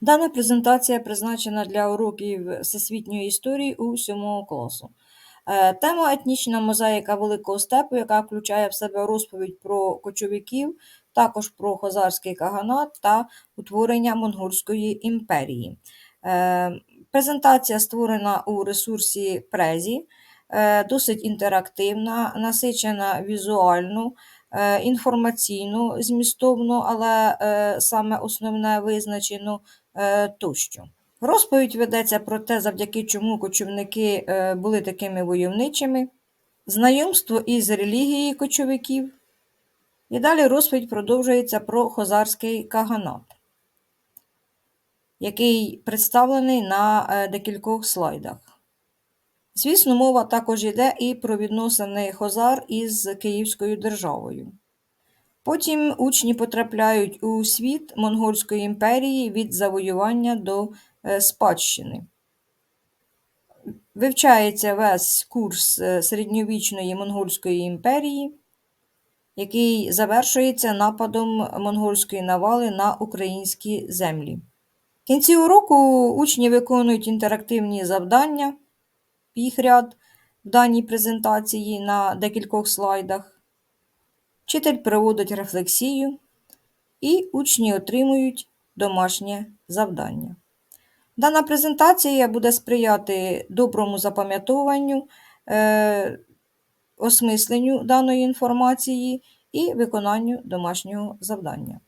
Дана презентація призначена для уроків всесвітньої історії у 7 класу. Е, Тема етнічна мозаїка Великого степу, яка включає в себе розповідь про кочовиків, також про хозарський каганат та утворення Монгольської імперії. Е, Презентація створена у ресурсі Презі, е, досить інтерактивна, насичена візуально, е, інформаційно, змістовно, але е, саме основне визначено е, тощо. Розповідь ведеться про те, завдяки чому кочівники були такими войовничими, знайомство із релігією кочовиків. І далі розповідь продовжується про хозарський каганат, який представлений на декількох слайдах. Звісно, мова також йде і про відносини Хозар із Київською державою. Потім учні потрапляють у світ Монгольської імперії від завоювання до е, спадщини. Вивчається весь курс е, середньовічної Монгольської імперії, який завершується нападом монгольської навали на українські землі. В кінці уроку учні виконують інтерактивні завдання, їх ряд в даній презентації на декількох слайдах. Вчитель проводить рефлексію, і учні отримують домашнє завдання. Дана презентація буде сприяти доброму запам'ятовуванню, е, осмисленню даної інформації і виконанню домашнього завдання.